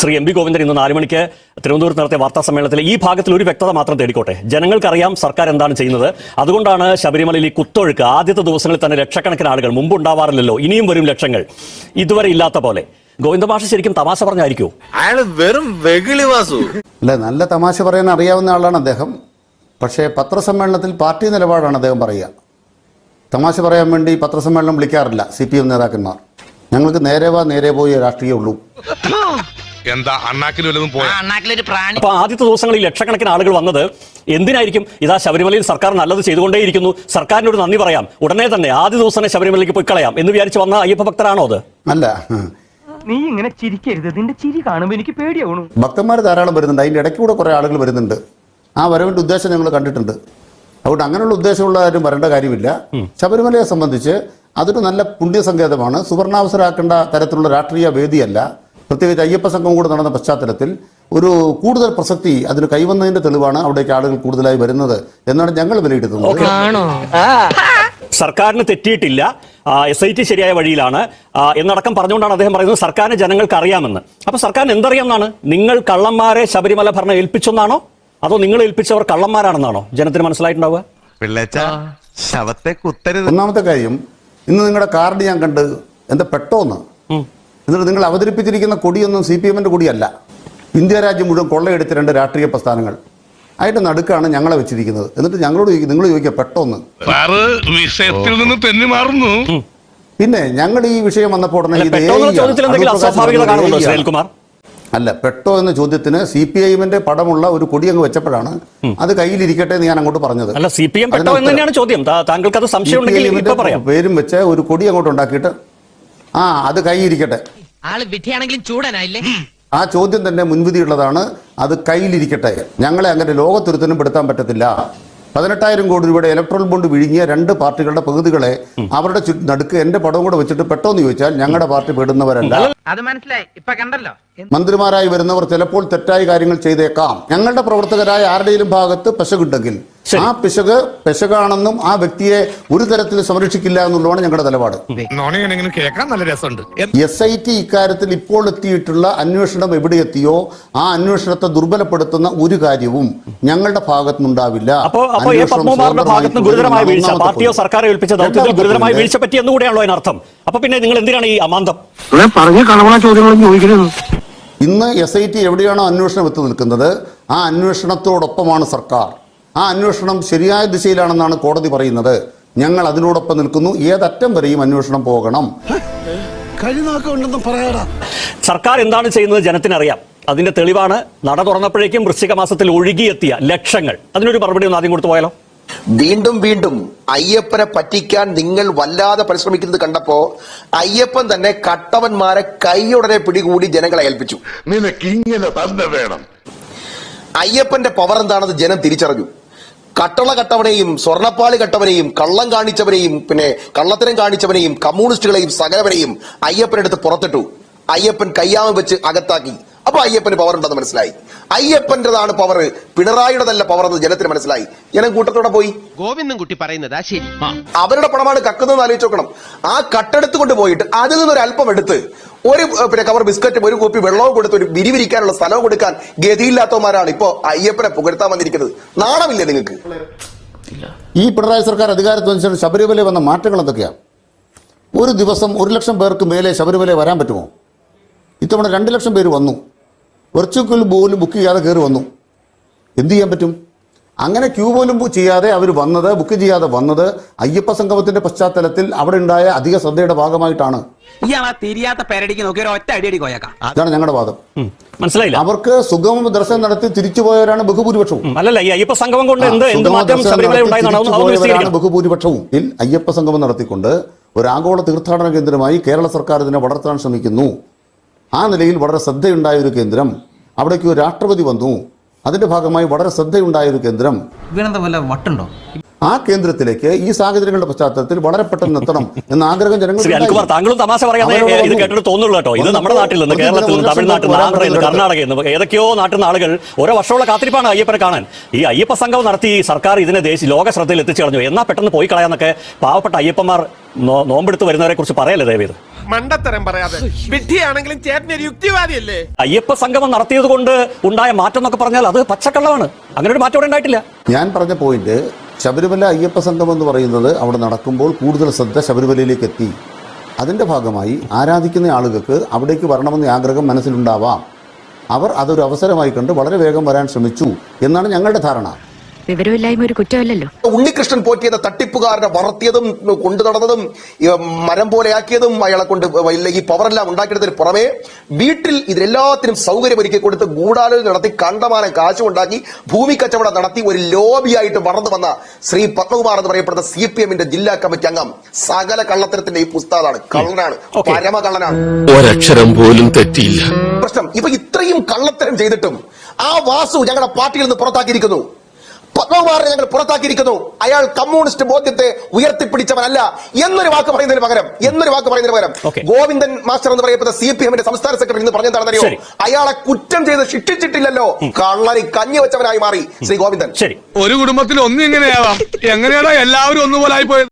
Shri M P Govindan ഇന്ന് നാല് മണിക്ക് തിരുവനന്തപുരത്ത് നടത്തിയ വാർത്താ സമ്മേളനത്തിൽ ഈ ഭാഗത്തിൽ ഒരു വ്യക്തത മാത്രം തേടിക്കോട്ടെ. ജനങ്ങൾക്കറിയാം സർക്കാർ എന്താണ് ചെയ്യുന്നത്. അതുകൊണ്ടാണ് ശബരിമലയിൽ ഈ കുത്തൊഴുക്ക് ആദ്യത്തെ ദിവസങ്ങളിൽ തന്നെ ലക്ഷക്കണക്കിന് ആളുകൾ മുമ്പ് ഉണ്ടാവാറില്ലല്ലോ. ഇനിയും വരും ലക്ഷങ്ങൾ. ഇതുവരെ ഇല്ലാത്ത പോലെ. ഗോവിന്ദ മാഷ് ശരിക്കും തമാശ പറഞ്ഞായിരിക്കും. അയാൾ വെറും വെകിളിവാസു. അല്ല നല്ല തമാശ പറയാൻ അറിയാവുന്ന ആളാണ് അദ്ദേഹം. പക്ഷേ പത്രസമ്മേളനത്തിൽ പാർട്ടി നിലപാടാണ് അദ്ദേഹം പറയുക. തമാശ പറയാൻ വേണ്ടി പത്രസമ്മേളനം വിളിക്കാറില്ല സി പി എം നേതാക്കന്മാർ. ഞങ്ങൾക്ക് നേരെ വാ നേരെ പോയി രാഷ്ട്രീയമുള്ളൂ എന്താ അണ്ണാക്കിൽ വല്ലതും പോയ? അണ്ണാക്കിലൊരു പ്രാണി. അപ്പൊ ആദ്യത്തെ ദിവസങ്ങളിൽ ലക്ഷക്കണക്കിന് ആളുകൾ വന്നത് എന്തിനായിരിക്കും? ഇതാ ശബരിമലയിൽ സർക്കാർ നല്ലത് ചെയ്തുകൊണ്ടേയിരിക്കുന്നു. സർക്കാരിനോട് നന്ദി പറയാം. ഉടനെ തന്നെ ആദ്യ ദിവസം തന്നെ ശബരിമലയ്ക്ക് പോയി കളയാം എന്ന് വിചാരിച്ച് വന്ന അയ്യപ്പ ഭക്തരാണോ അത്? അല്ല. നീ ഇങ്ങനെ ചിരിക്കരുത്. നിന്റെ ചിരി കാണുമ്പോ എനിക്ക് പേടിയാവണു. ഭക്തന്മാർ ധാരാളം വരുന്നുണ്ട്. അതിന്റെ ഇടയ്ക്ക് കൂടെ കുറെ ആളുകൾ വരുന്നുണ്ട്. ആ വരവിന്റെ ഉദ്ദേശം ഞങ്ങൾ കണ്ടിട്ടുണ്ട്. അതുകൊണ്ട് അങ്ങനെയുള്ള ഉദ്ദേശമുള്ള ആരും വരേണ്ട കാര്യമില്ല. ശബരിമലയെ സംബന്ധിച്ച് അതൊരു നല്ല പുണ്യസങ്കേതമാണ്. സുവർണാവസരാക്കേണ്ട തരത്തിലുള്ള രാഷ്ട്രീയ വേദിയല്ല. പ്രത്യേകിച്ച് അയ്യപ്പ സംഘം കൂടെ നടന്ന പശ്ചാത്തലത്തിൽ ഒരു കൂടുതൽ പ്രസക്തി അതിന് കൈവന്നതിന്റെ തെളിവാണ് അവിടേക്ക് ആളുകൾ കൂടുതലായി വരുന്നത് എന്നാണ് ഞങ്ങൾ വിലയിരുത്തുന്നത്. സർക്കാരിന് തെറ്റിയിട്ടില്ല. എസ് ഐ ടി ശരിയായ വഴിയിലാണ്. എന്നടക്കം പറഞ്ഞുകൊണ്ടാണ് അദ്ദേഹം പറയുന്നത് സർക്കാരിന് ജനങ്ങൾക്ക് അറിയാമെന്ന്. അപ്പൊ സർക്കാരിന് എന്തറിയാമെന്നാണ്? നിങ്ങൾ കള്ളന്മാരെ ശബരിമല ഭരണം ഏൽപ്പിച്ചെന്നാണോ? അതോ നിങ്ങൾ ഏൽപ്പിച്ചവർ കള്ളന്മാരാണെന്നാണോ? ജനത്തിന് മനസ്സിലായിട്ടുണ്ടാവുക? ഒന്നാമത്തെ കാര്യം ഇന്ന് നിങ്ങളുടെ കാർഡ് ഞാൻ കണ്ട് എന്താ പെട്ടോന്ന്. എന്നിട്ട് നിങ്ങൾ അവതരിപ്പിച്ചിരിക്കുന്ന കൊടിയൊന്നും സി പി എമ്മിന്റെ കൊടിയല്ല. ഇന്ത്യ രാജ്യം മുഴുവൻ കൊള്ളയെടുത്ത രണ്ട് രാഷ്ട്രീയ പ്രസ്ഥാനങ്ങൾ. അതിന്റെ നടുക്കാണ് ഞങ്ങളെ വെച്ചിരിക്കുന്നത്. എന്നിട്ട് ഞങ്ങളോട് നിങ്ങൾ ചോദിക്കുക പെട്ടോന്ന്. വിഷയത്തിൽ നിന്ന് തെന്നി മാറുന്നു. പിന്നെ ഞങ്ങൾ ഈ വിഷയം വന്നപ്പോൾ ഉടനെ അല്ല, പെട്ടോ എന്ന ചോദ്യത്തിന് സി പി ഐമിന്റെ പടമുള്ള ഒരു കൊടി അങ്ങ് വെച്ചപ്പോഴാണ് അത് കയ്യിലിരിക്കട്ടെ എന്ന് ഞാൻ അങ്ങോട്ട് പറഞ്ഞത്. അല്ല സി പി എം തന്നെയാണ് ചോദ്യം. താ- താങ്കൾക്ക് അത് സംശയം ഉണ്ടെങ്കിൽ CPI പറയാം. പേരും വെച്ച് ഒരു കൊടി അങ്ങോട്ട് ഉണ്ടാക്കിയിട്ട് ആ അത് കൈയിരിക്കട്ടെ ആൾ വിധിയാണെങ്കിലും ചൂടനായില്ലേ? ആ ചോദ്യം തന്നെ മുൻവിധിയുള്ളതാണ്. അത് കയ്യിലിരിക്കട്ടെ. ഞങ്ങളെ അങ്ങനെ ലോകത്തൊരുത്തനും പെടുത്താൻ പറ്റത്തില്ല. പതിനെട്ടായിരം കോടി രൂപയുടെ ഇലക്ട്രോൾ ബോണ്ട് വിഴുങ്ങിയ രണ്ട് പാർട്ടികളുടെ പകുതികളെ അവരുടെ നടുക്ക് എന്റെ പടവും കൂടെ വെച്ചിട്ട് പെട്ടോന്ന് ചോദിച്ചാൽ ഞങ്ങളുടെ പാർട്ടി പെടുന്നവരല്ല. അത് മനസ്സിലായി. ഇപ്പൊ കണ്ടല്ലോ. മന്ത്രിമാരായി വരുന്നവർ ചിലപ്പോൾ തെറ്റായ കാര്യങ്ങൾ ചെയ്തേക്കാം. ഞങ്ങളുടെ പ്രവർത്തകരായ ആരുടെയും ഭാഗത്ത് പശകുണ്ടെങ്കിൽ. ആ പിശക് പിശകാണെന്നും ആ വ്യക്തിയെ ഒരു തരത്തിൽ സംരക്ഷിക്കില്ല എന്നുള്ളതാണ് ഞങ്ങളുടെ നിലപാട്. കേൾക്കാൻ നല്ല രസമുണ്ട്. എസ് ഐ ടി ഇക്കാര്യത്തിൽ ഇപ്പോൾ എത്തിയിട്ടുള്ള അന്വേഷണം എവിടെ എത്തിയോ ആ അന്വേഷണത്തെ ദുർബലപ്പെടുത്തുന്ന ഒരു കാര്യവും ഞങ്ങളുടെ ഭാഗത്തുനിന്നുണ്ടാവില്ല. പാർട്ടിയോ point. സർക്കാരോ ഏൽപ്പിച്ച ദൗത്യത്തിൽ രണ്ടാമത്തെ ഗുരുതരമായ point. വീഴ്ച പറ്റി എന്നുകൂടെയാണല്ലോ അതിനർത്ഥം. അപ്പൊ പിന്നെ നിങ്ങൾ എന്തിനാണ് ഈ അമാന്തം? പറഞ്ഞ കളവണ ചോദ്യങ്ങളും ചോദിക്കരുത്. ഇന്ന് എസ് ഐ ടി എവിടെയാണോ അന്വേഷണം എത്തി നിൽക്കുന്നത് ആ അന്വേഷണത്തോടൊപ്പമാണ് സർക്കാർ. ആ അന്വേഷണം ശരിയായ ദിശയിലാണെന്നാണ് കോടതി പറയുന്നത്. ഞങ്ങൾ അതിനോടൊപ്പം നിൽക്കുന്നു. ഏതറ്റം വരെയും അന്വേഷണം പോകണം. സർക്കാർ എന്താണ് ചെയ്യുന്നത് ജനത്തിനറിയാം. അതിന്റെ തെളിവാണ് നട തുറന്നപ്പോഴേക്കും വൃശ്ചിക മാസത്തിൽ ഒഴുകിയെത്തിയ ലക്ഷങ്ങൾ. അതിനൊരു മറുപടി ഒന്ന് ആദ്യം കൊടുത്തു പോയാലോ? വീണ്ടും വീണ്ടും അയ്യപ്പനെ പറ്റിക്കാൻ നിങ്ങൾ വല്ലാതെ പരിശ്രമിക്കുന്നത് കണ്ടപ്പോ അയ്യപ്പൻ തന്നെ കട്ടവന്മാരെ കൈയുടനെ പിടികൂടി ജനങ്ങളെ ഏൽപ്പിച്ചു. നിനക്ക് ഇങ്ങനെ തന്നെ വേണം. അയ്യപ്പന്റെ പവർ എന്താണെന്ന് ജനം തിരിച്ചറിഞ്ഞു. കട്ടള കട്ടവനെയും സ്വർണപ്പാളി കട്ടവനെയും കള്ളം കാണിച്ചവനെയും പിന്നെ കള്ളത്തരം കാണിച്ചവനെയും കമ്മ്യൂണിസ്റ്റുകളെയും സകലവരെയും അയ്യപ്പനെടുത്ത് പുറത്തിട്ടു. അയ്യപ്പൻ കയ്യാമ വെച്ച് അകത്താക്കി. അപ്പൊ അയ്യപ്പന് പവർ ഉണ്ടെന്ന് മനസ്സിലായി. അയ്യപ്പന്റേതാണ് പവർ പിണറായിയുടെതല്ല പവർ എന്ന് ജനത്തിന് മനസ്സിലായി. ജനം കൂട്ടത്തോടെ പോയി. ഗോവിന്ദൻ കുട്ടി പറയുന്നതാ ശരി. അവരുടെ പണമാണ് കക്കുന്നതെന്ന് ആലോചിച്ച് നോക്കണം. ആ കട്ടെടുത്ത് കൊണ്ട് പോയിട്ട് അതിൽ നിന്നൊരു അല്പം എടുത്ത് ഒരു പിന്നെ കവർ ബിസ്ക്കറ്റും ഒരു കോപ്പി വെള്ളവും കൊടുത്ത് ഒരു വിരിവിരിക്കാനുള്ള സ്ഥലവും കൊടുക്കാൻ ഗതിയില്ലാത്തവന്മാരാണ് ഇപ്പോ അയ്യപ്പനെ പുകഴ്ത്താൻ വന്നിരിക്കുന്നത്. നാണമില്ലേ നിങ്ങൾക്ക്? ഈ പിണറായി സർക്കാർ അധികാരത്തിൽ വന്നതിന് ശബരിമല വന്ന മാറ്റങ്ങൾ എന്തൊക്കെയാണ് ഒരു ദിവസം ഒരു ലക്ഷം പേർക്ക് മേലെ ശബരിമല വരാൻ പറ്റുമോ? ഇത്തവണ രണ്ട് ലക്ഷം പേര് വന്നു. വെർച്വൽ പോലും ബുക്ക് ചെയ്യാതെ കയറി വന്നു. എന്തു ചെയ്യാൻ പറ്റും? അങ്ങനെ ക്യൂ പോലും ചെയ്യാതെ അവർ വന്നത് ബുക്ക് ചെയ്യാതെ വന്നത് അയ്യപ്പ സംഗമത്തിന്റെ പശ്ചാത്തലത്തിൽ അവിടെ ഉണ്ടായ അധിക ശ്രദ്ധയുടെ ഭാഗമായിട്ടാണ്. ഇതാണ് ഞങ്ങളുടെ വാദം. മനസ്സിലായില്ല. അവർക്ക് സുഗമ ദർശനം നടത്തി തിരിച്ചുപോയവരാണ് ബഹുഭൂരിപക്ഷവും. അല്ലല്ല ഈ അയ്യപ്പ സംഗമം കൊണ്ട് എന്ത് മാറ്റം ശബരിമല ബഹുഭൂരിപക്ഷവും. അയ്യപ്പ സംഗമം നടത്തിക്കൊണ്ട് ഒരു ആഗോള തീർത്ഥാടന കേന്ദ്രമായി കേരള സർക്കാർ ഇതിനെ വളർത്താൻ ശ്രമിക്കുന്നു. ആ നിലയിൽ വളരെ ശ്രദ്ധയുണ്ടായ ഒരു കേന്ദ്രം അവിടേക്ക് രാഷ്ട്രപതി വന്നു. അതിന്റെ ഭാഗമായി വളരെ ശ്രദ്ധയുണ്ടായ ഒരു കേന്ദ്രം. വട്ടുണ്ടോ? ആ കേന്ദ്രത്തിലേക്ക് ഈ സാഹചര്യങ്ങളുടെ പശ്ചാത്തലത്തിൽ വളരെ പെട്ടെന്ന് എത്തണം എന്ന ആഗ്രഹം ജനങ്ങൾ താങ്കളും തമാശ പറയാതെ ഇത് കേട്ടിട്ട് തോന്നുള്ളൂ കേട്ടോ. ഇത് നമ്മുടെ നാട്ടിൽ നിന്ന് കേരളത്തിൽ നിന്ന് തമിഴ്നാട്ടിൽ നിന്ന് ആന്ധ്രയിൽ നിന്ന് കർണാടകയിൽ നിന്ന് ഏതൊക്കെയോ നാട്ടിൽ നിന്ന് ആളുകൾ ഓരോ വർഷമുള്ള കാത്തിരിപ്പാണ് അയ്യപ്പനെ കാണാൻ. ഈ അയ്യപ്പ സംഘം നടത്തി സർക്കാർ ഇതിനെ ദേശീയ ലോക ശ്രദ്ധയിൽ എത്തിച്ചു കളഞ്ഞു. എന്നാ പെട്ടെന്ന് പോയി കളയാന്നൊക്കെ പാവപ്പെട്ട അയ്യപ്പന്മാർ നോമ്പെടുത്ത് വരുന്നവരെ കുറിച്ച് പറയല്ലേ ദയവേത്? മണ്ടത്തരം പറയാതെ. വിഡ്ഢിയാണെങ്കിലും ചേട്ടൻ ഒരു യുക്തിവാദിയല്ലേ? അയ്യപ്പ സംഗമം നടത്തിയത് കൊണ്ട് ഉണ്ടായ മാറ്റം എന്നൊക്കെ പറഞ്ഞാൽ അത് പച്ചക്കള്ളമാണ്. അങ്ങനെ ഒരു മാറ്റം ഉണ്ടായിട്ടില്ല. ഞാൻ പറഞ്ഞ പോയിന്റ് ശബരിമല അയ്യപ്പ സംഘം എന്ന് പറയുന്നത് അവിടെ നടക്കുമ്പോൾ കൂടുതൽ ശ്രദ്ധ ശബരിമലയിലേക്ക് എത്തി. അതിന്റെ ഭാഗമായി ആരാധിക്കുന്ന ആളുകൾക്ക് അവിടേക്ക് വരണമെന്ന ആഗ്രഹം മനസ്സിലുണ്ടാവാം. അവർ അതൊരു അവസരമായി കണ്ട് വളരെ വേഗം വരാൻ ശ്രമിച്ചു എന്നാണ് ഞങ്ങളുടെ ധാരണ. വിവരമില്ലായ്മ ഒരു കുറ്റമല്ലല്ലോ. ഉണ്ണികൃഷ്ണൻ പോറ്റിയത് തട്ടിപ്പുകാരനെ വളർത്തിയതും കൊണ്ടു നടന്നതും മരം പോലെയാക്കിയതും അയാളെ കൊണ്ട് ഈ പവറെല്ലാം ഉണ്ടാക്കിയതിന് പുറമെ വീട്ടിൽ ഇതിലെല്ലാത്തിനും സൗകര്യം ഒരുക്കി കൊടുത്ത് ഗൂഢാലോചന നടത്തി കണ്ടമാനം കാശുണ്ടാക്കി ഭൂമി കച്ചവടം നടത്തി ഒരു ലോബിയായിട്ട് വളർന്നു വന്ന ശ്രീ പത്മകുമാർ എന്ന് പറയപ്പെടുന്ന സി പി എമ്മിന്റെ ജില്ലാ കമ്മിറ്റി അംഗം. സകല കള്ളത്തരത്തിന്റെ ഈ പുസ്തകമാണ് കള്ളനാണ്. പരമ പരമകള്ളനാണ്. ഒരക്ഷരം പോലും തെറ്റിയില്ല. പ്രശ്നം ഇപ്പൊ ഇത്രയും കള്ളത്തരം ചെയ്തിട്ടും ആ വാസു ഞങ്ങളുടെ പാർട്ടിയിൽ നിന്ന് പുറത്താക്കിയിരിക്കുന്നു. പത്മകുമാറിനെ ഞങ്ങൾ പുറത്താക്കിയിരിക്കുന്നു. അയാൾ കമ്മ്യൂണിസ്റ്റ് ബോധ്യത്തെ ഉയർത്തിപ്പിടിച്ചവനല്ല. എന്നൊരു വാക്ക് പറയുന്നതിന് പകരം എന്നൊരു വാക്ക് പറയുന്നതിന് പകരം ഗോവിന്ദൻ മാസ്റ്റർ എന്ന് പറയപ്പെട്ട സി പി എമ്മിന്റെ സംസ്ഥാന സെക്രട്ടറി എന്ന് പറഞ്ഞെന്താണെന്നറിയോ. അയാളെ കുറ്റം ചെയ്ത് ശിക്ഷിച്ചിട്ടില്ലല്ലോ. കള്ളറി കഞ്ഞി വെച്ചവനായി മാറി ശ്രീ ഗോവിന്ദൻ. ശരി. ഒരു കുടുംബത്തിൽ ഒന്നും ഇങ്ങനെയാവാം എങ്ങനെയാണോ എല്ലാവരും ഒന്നുപോലെ ആയിപ്പോയത്?